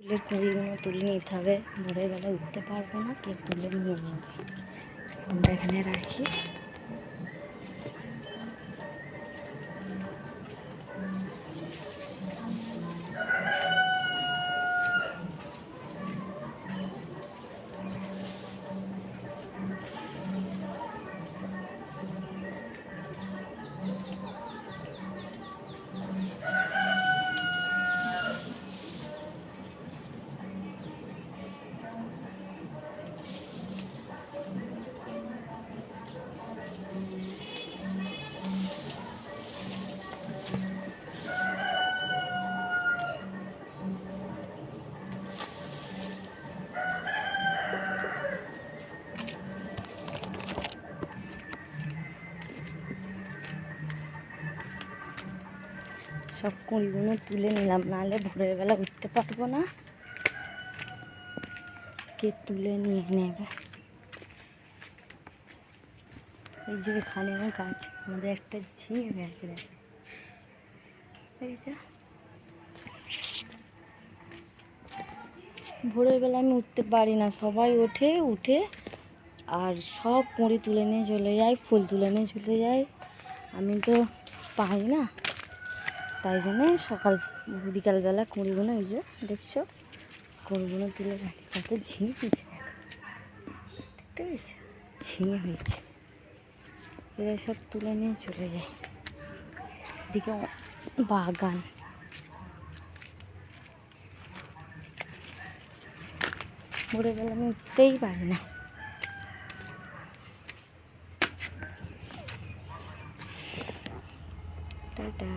ফুলের কুড়িগুলো তুলে নিতে হবে ভোরের বেলা উঠতে পারব না কে তুলে নিয়ে নেবে। আমরা এখানে রাখি। সব কুড়িগুলো তুলে নিলাম, নাহলে ভোরের বেলা উঠতে পারব না। কে তুলে নিয়ে নেবে? এই যে এখানে গাছ, আমাদের একটা ঝিঙে গাছ দেখে। এই ভোরের বেলা আমি উঠতে পারি না, সবাই ওঠে, উঠে আর সব কুঁড়ি তুলে নিয়ে চলে যায়, ফুল তুলে নিয়ে চলে যায়। আমি তো পাই না। তাই জন্য সকাল বিকালবেলা কুঁড়িগুলো এই যে দেখছ কুঁড়িগুলো তুলে কত ঝিঙে হয়েছে দেখো দেখতে পেয়েছ? ঝিঙে হয়েছে। এরা সব তুলে নিয়ে চলে যায়। এদিকে বাগান। ভোরবেলা আমি উঠতেই পারি না। টাটা।